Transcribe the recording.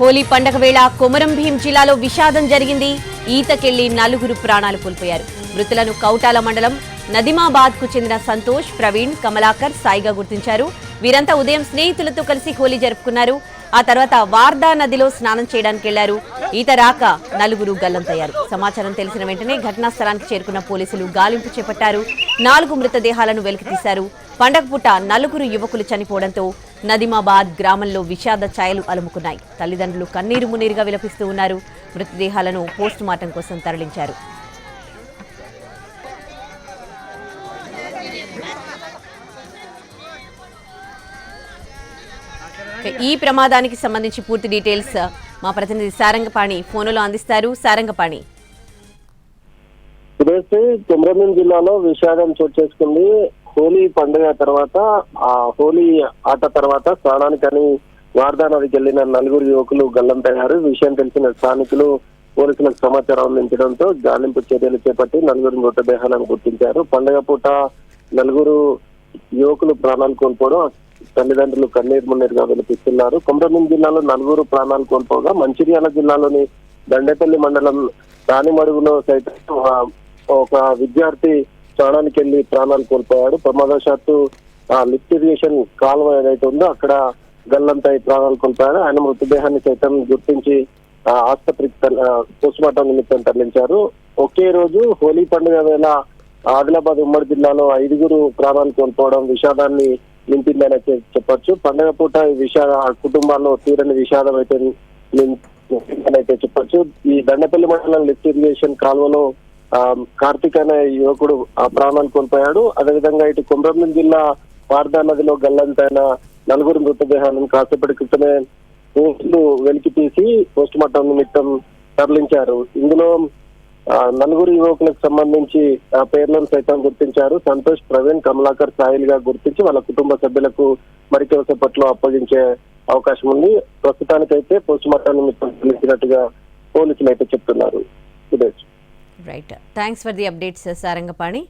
హోలీ పండగ వేళ కొమరం భీం జిల్లాలో విషాదం జరిగింది. ఈతకెళ్ళి నలుగురు ప్రాణాలు కోల్పోయారు. మృతులను కౌటాల మండలం నదిమాబాద్కు చెందిన సంతోష్ ప్రవీణ్ కమలాకర్ సాయిగా గుర్తించారు. వీరంతా ఉదయం స్నేహితులతో కలిసి హోలీ జరుపుకున్నారు. ఆ తర్వాత వార్దా నదిలో స్నానం చేయడానికి వెళ్ళారు ఈత రాక నలుగురు గల్లంతయ్యారు. సమాచారం తెలిసిన వెంటనే ఘటనా స్థలానికి చేరుకున్న పోలీసులు గాలింపు చేపట్టారు. నాలుగు మృతదేహాలను వెలికితీశారు. పండగ పూట నలుగురు యువకులు చనిపోవడంతో నదిమాబాద్ గ్రామంలో విషాద ఛాయలు అలుముకున్నాయి. తల్లిదండ్రులు కన్నీరు మున్నీరుగా విలపిస్తూ ఉన్నారు. మృతదేహాలను పోస్టుమార్టం కోసం తరలించారు. ఈ ప్రమాదానికి సంబంధించి పూర్తి డీటెయిల్స్ మా ప్రతినిధి సారంగపాణి ఫోనులో అందిస్తారు. సారంగపాణి. ఇదేసి జిల్లాలో విషాదం చోటు చేసుకుంది. హోలీ పండుగ తర్వాత ఆ హోలీ ఆట తర్వాత స్నానానికని వార్దా నదికి వెళ్ళిన నలుగురు యువకులు గల్లంతయ్యారు. విషయం తెలిసిన స్థానికులు పోలీసులకు సమాచారం అందించడంతో గాలింపు చర్యలు చేపట్టి నలుగురు మృతదేహాలను గుర్తించారు. పండుగ పూట నలుగురు యువకులు ప్రాణాలు కోల్పోవడం తల్లిదండ్రులు కన్నీరు మున్నీరుగా వినిపిస్తున్నారు. కుమ్రమీన్ జిల్లాలో నలుగురు ప్రాణాలు కోల్పోగా మంచిర్యాల జిల్లాలోని దండేపల్లి మండలం రాణిమడుగులో సైతం ఒక విద్యార్థి స్నానానికి వెళ్ళి ప్రాణాలు కోల్పోయాడు. ప్రమాదవశాత్తు ఆ లిఫ్ట్ ఇరిగేషన్ కాలువ ఏదైతే ఉందో అక్కడ గల్లంతాయి ప్రాణాలు కోల్పోయాడు. ఆయన మృతదేహాన్ని సైతం గుర్తించి ఆసుపత్రికి పోస్ట్ మార్టం నిమిత్తం తరలించారు. ఒకే రోజు హోలీ పండుగ వేళ ఆదిలాబాద్ ఉమ్మడి జిల్లాలో ఐదుగురు ప్రాణాలు కోల్పోవడం విషాదాన్ని నింపిందని అయితే చెప్పొచ్చు. పండుగ పూట ఈ విషాద ఆ కుటుంబాల్లో తీరని విషాదం అయితే నిం- అయితే చెప్పొచ్చు. ఈ దండపల్లి మండలం లిఫ్ట్ ఇరిగేషన్ కాలువలో కార్తీక్ అనే యువకుడు ఆ ప్రాణాలు కోల్పోయాడు. అదేవిధంగా ఇటు కుమ్రంభీం జిల్లా వార్దా నదిలో గల్లంతైన నలుగురు మృతదేహాలను కాసేపటి క్రితమే పోస్టులు వెలికి తీసి పోస్ట్ మార్టం నిమిత్తం తరలించారు. ఇందులో నలుగురు యువకులకు సంబంధించి పేర్లను సైతం గుర్తించారు. సంతోష్ ప్రవీణ్ కమలాకర్ సాయిల్గా గుర్తించి వాళ్ళ కుటుంబ సభ్యులకు మరికొంతసేపట్లో అప్పగించే అవకాశం ఉంది. ప్రస్తుతానికైతే పోస్ట్ మార్టం నిమిత్తం పోలీసులు అయితే చెప్తున్నారు. Suresh. Right thanks for the updates Sarangapani.